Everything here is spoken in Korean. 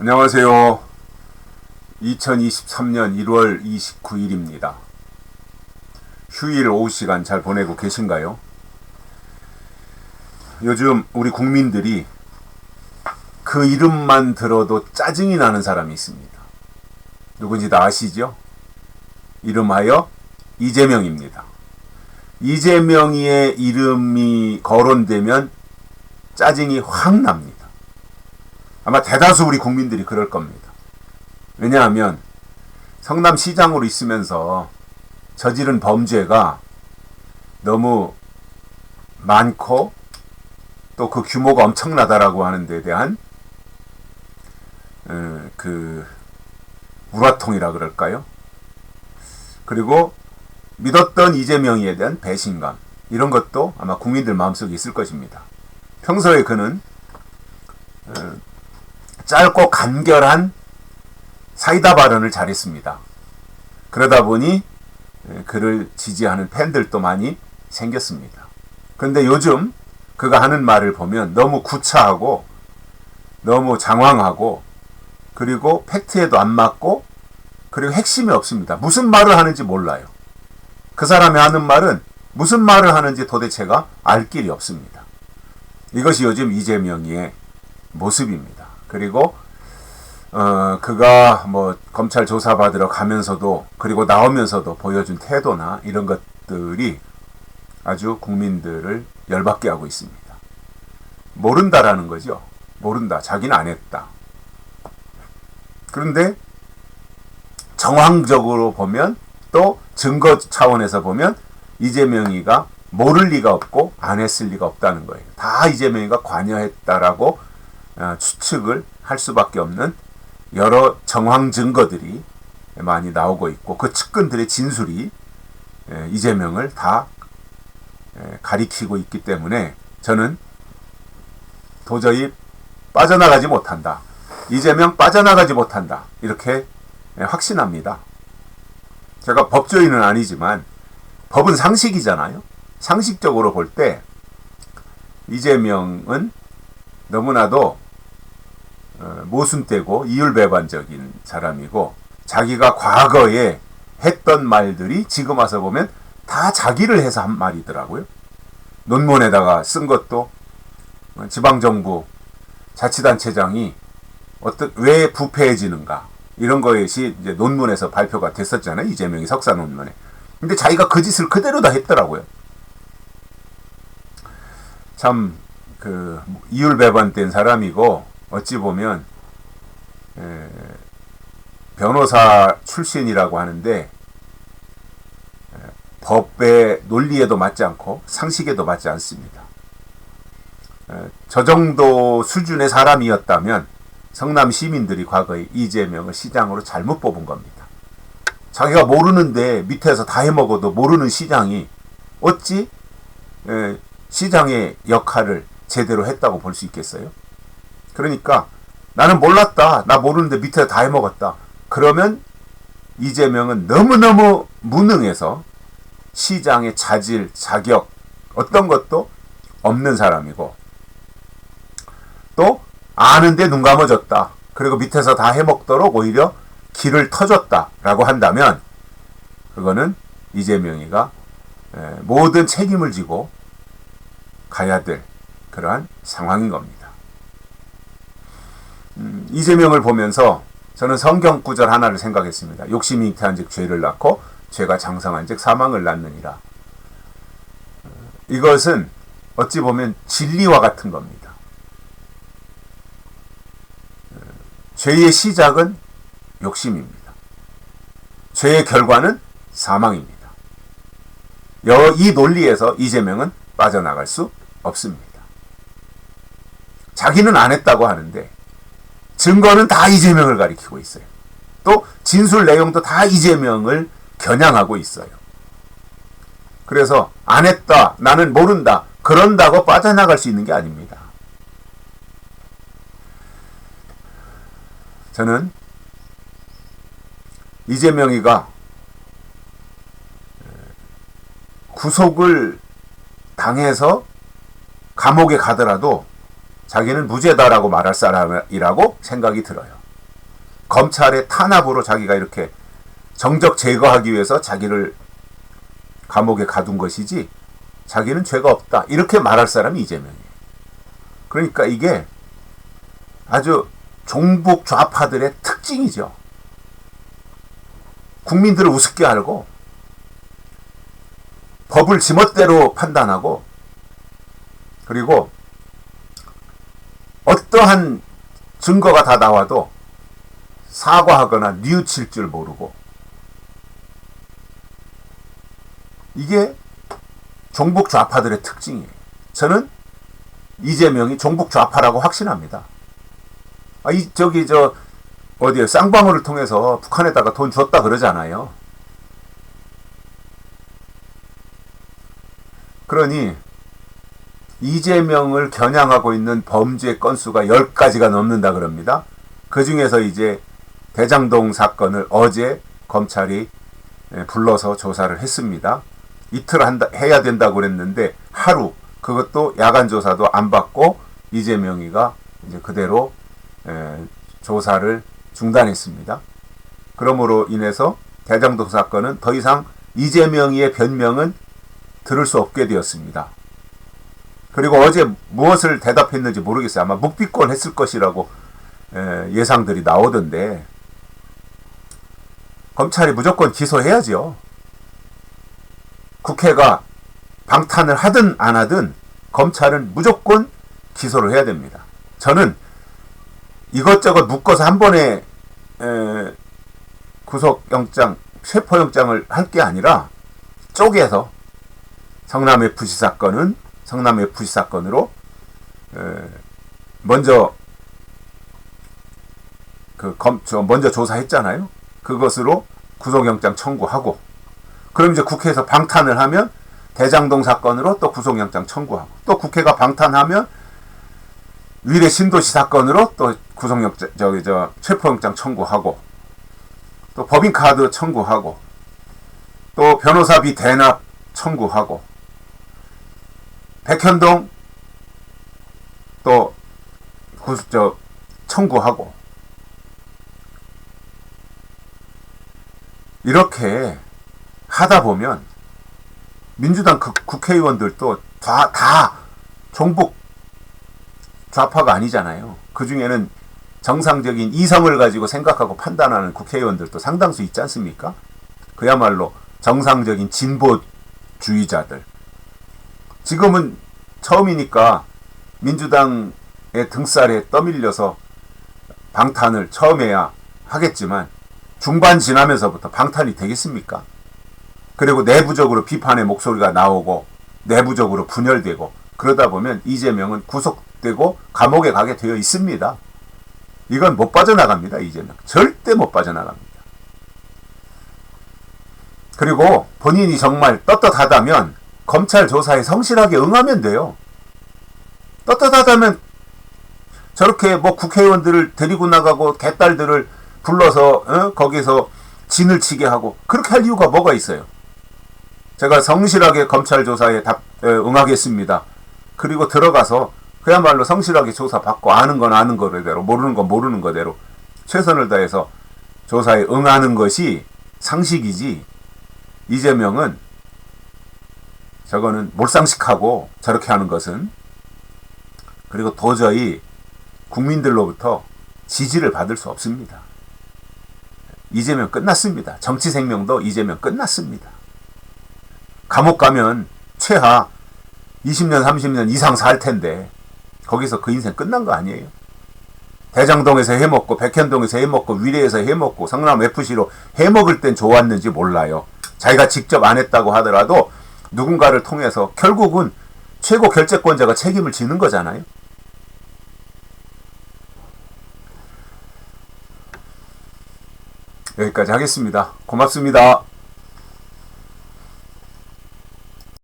안녕하세요. 2023년 1월 29일입니다. 휴일 오후 시간 잘 보내고 계신가요? 요즘 우리 국민들이 그 이름만 들어도 짜증이 나는 사람이 있습니다. 누군지 다 아시죠? 이름하여 이재명입니다. 이재명의 이름이 거론되면 짜증이 확 납니다. 아마 대다수 우리 국민들이 그럴 겁니다. 왜냐하면 성남시장으로 있으면서 저지른 범죄가 너무 많고 또 그 규모가 엄청나다라고 하는 데 대한 어, 그 우라통이라 그럴까요? 그리고 믿었던 이재명에 대한 배신감 이런 것도 아마 국민들 마음속에 있을 것입니다. 평소에 그는 어, 짧고 간결한 사이다 발언을 잘했습니다. 그러다 보니 그를 지지하는 팬들도 많이 생겼습니다. 그런데 요즘 그가 하는 말을 보면 너무 구차하고 너무 장황하고 그리고 팩트에도 안 맞고 그리고 핵심이 없습니다. 무슨 말을 하는지 몰라요. 그 사람이 하는 말은 무슨 말을 하는지 도대체가 알 길이 없습니다. 이것이 요즘 이재명의 모습입니다. 그리고 어, 그가 뭐 검찰 조사 받으러 가면서도 그리고 나오면서도 보여준 태도나 이런 것들이 아주 국민들을 열받게 하고 있습니다. 모른다라는 거죠. 모른다. 자기는 안 했다. 그런데 정황적으로 보면 또 증거 차원에서 보면 이재명이가 모를 리가 없고 안 했을 리가 없다는 거예요. 다 이재명이가 관여했다라고 어, 추측을 할 수밖에 없는 여러 정황 증거들이 많이 나오고 있고 그 측근들의 진술이 이재명을 다 가리키고 있기 때문에 저는 도저히 빠져나가지 못한다. 이재명 빠져나가지 못한다. 이렇게 확신합니다. 제가 법조인은 아니지만 법은 상식이잖아요. 상식적으로 볼 때 이재명은 너무나도 어, 모순되고 이율배반적인 사람이고 자기가 과거에 했던 말들이 지금 와서 보면 다 자기를 해서 한 말이더라고요. 논문에다가 쓴 것도 지방정부 자치단체장이 어떤 왜 부패해지는가 이런 것이 이제 논문에서 발표가 됐었잖아요. 이재명이 석사 논문에. 근데 자기가 그 짓을 그대로 다 했더라고요. 참 그 이율배반된 사람이고 어찌 보면 에, 변호사 출신이라고 하는데 에, 법의 논리에도 맞지 않고 상식에도 맞지 않습니다. 에, 저 정도 수준의 사람이었다면 성남 시민들이 과거에 이재명을 시장으로 잘못 뽑은 겁니다. 자기가 모르는데 밑에서 다 해먹어도 모르는 시장이 어찌 시장의 역할을 제대로 했다고 볼 수 있겠어요? 그러니까 나는 몰랐다. 나 모르는데 밑에 다 해먹었다. 그러면 이재명은 너무너무 무능해서 시장의 자질, 자격, 어떤 것도 없는 사람이고 또 아는데 눈 감아줬다. 그리고 밑에서 다 해먹도록 오히려 길을 터줬다라고 한다면 그거는 이재명이가 모든 책임을 지고 가야 될 그러한 상황인 겁니다. 음, 이재명을 보면서 저는 성경 구절 하나를 생각했습니다. 욕심이 잉태한즉 죄를 낳고 죄가 장성한즉 사망을 낳느니라. 어, 이것은 어찌 보면 진리와 같은 겁니다. 어, 죄의 시작은 욕심입니다. 죄의 결과는 사망입니다. 이 논리에서 이재명은 빠져나갈 수 없습니다. 자기는 안 했다고 하는데 증거는 다 이재명을 가리키고 있어요. 또 진술 내용도 다 이재명을 겨냥하고 있어요. 그래서 안 했다, 나는 모른다, 그런다고 빠져나갈 수 있는 게 아닙니다. 저는 이재명이가 구속을 당해서 감옥에 가더라도 자기는 무죄다라고 말할 사람이라고 생각이 들어요. 검찰의 탄압으로 자기가 이렇게 정적 제거하기 위해서 자기를 감옥에 가둔 것이지 자기는 죄가 없다. 이렇게 말할 사람이 이재명이에요. 그러니까 이게 아주 종북 좌파들의 특징이죠. 국민들을 우습게 알고 법을 지멋대로 판단하고 그리고 어떠한 증거가 다 나와도 사과하거나 뉘우칠 줄 모르고 이게 종북 좌파들의 특징이에요. 저는 이재명이 종북 좌파라고 확신합니다. 아, 이, 저기, 저, 어디에 쌍방울을 통해서 북한에다가 돈 줬다 그러잖아요. 그러니, 이재명을 겨냥하고 있는 범죄 건수가 10가지가 넘는다 그럽니다. 그 중에서 이제 대장동 사건을 어제 검찰이 예, 불러서 조사를 했습니다. 이틀 한다, 해야 된다고 그랬는데 하루 그것도 야간 조사도 안 받고 이재명이가 이제 그대로 에, 조사를 중단했습니다. 그러므로 인해서 대장동 사건은 더 이상 이재명이의 변명은 들을 수 없게 되었습니다. 그리고 어제 무엇을 대답했는지 모르겠어요. 아마 묵비권 했을 것이라고 에, 예상들이 나오던데 검찰이 무조건 기소해야죠. 국회가 방탄을 하든 안 하든 검찰은 무조건 기소를 해야 됩니다. 저는 이것저것 묶어서 한 번에 에, 구속영장, 체포영장을 할 게 아니라 쪼개서 성남FC 사건은 성남FC 사건으로 에, 먼저 그 검, 저 먼저 조사했잖아요. 그것으로 구속영장 청구하고 그럼 이제 국회에서 방탄을 하면 대장동 사건으로 또 구속영장 청구하고 또 국회가 방탄하면 위례 신도시 사건으로 또 구속영장 저기 저 체포영장 청구하고 또 법인카드 청구하고 또 변호사비 대납 청구하고 백현동 또 구저 청구하고 이렇게 하다 보면 민주당 그 국회의원들도 다, 다 종북 좌파가 아니잖아요. 그 중에는 정상적인 이성을 가지고 생각하고 판단하는 국회의원들도 상당수 있지 않습니까? 그야말로 정상적인 진보주의자들. 지금은 처음이니까 민주당의 등살에 떠밀려서 방탄을 처음에야 하겠지만 중반 지나면서부터 방탄이 되겠습니까? 그리고 내부적으로 비판의 목소리가 나오고 내부적으로 분열되고 그러다 보면 이재명은 구속되고 감옥에 가게 되어 있습니다. 이건 못 빠져나갑니다. 이재명. 절대 못 빠져나갑니다. 그리고 본인이 정말 떳떳하다면 검찰 조사에 성실하게 응하면 돼요. 떳떳하다면 저렇게 뭐 국회의원들을 데리고 나가고 개딸들을 불러서 어? 거기서 진을 치게 하고 그렇게 할 이유가 뭐가 있어요? 제가 성실하게 검찰 조사에 답, 응하겠습니다. 그리고 들어가서 그야말로 성실하게 조사받고 아는 건 아는 거대로 모르는 건 모르는 거대로 최선을 다해서 조사에 응하는 것이 상식이지 이재명은 저거는 몰상식하고 저렇게 하는 것은 그리고 도저히 국민들로부터 지지를 받을 수 없습니다. 이재명 끝났습니다. 정치 생명도 이재명 끝났습니다. 감옥 가면 최하 20년, 30년 이상 살 텐데 거기서 그 인생 끝난 거 아니에요? 대장동에서 해먹고 백현동에서 해먹고 위례에서 해먹고 성남 FC로 해먹을 땐 좋았는지 몰라요. 자기가 직접 안 했다고 하더라도 누군가를 통해서 결국은 최고 결재권자가 책임을 지는 거잖아요. 여기까지 하겠습니다. 고맙습니다.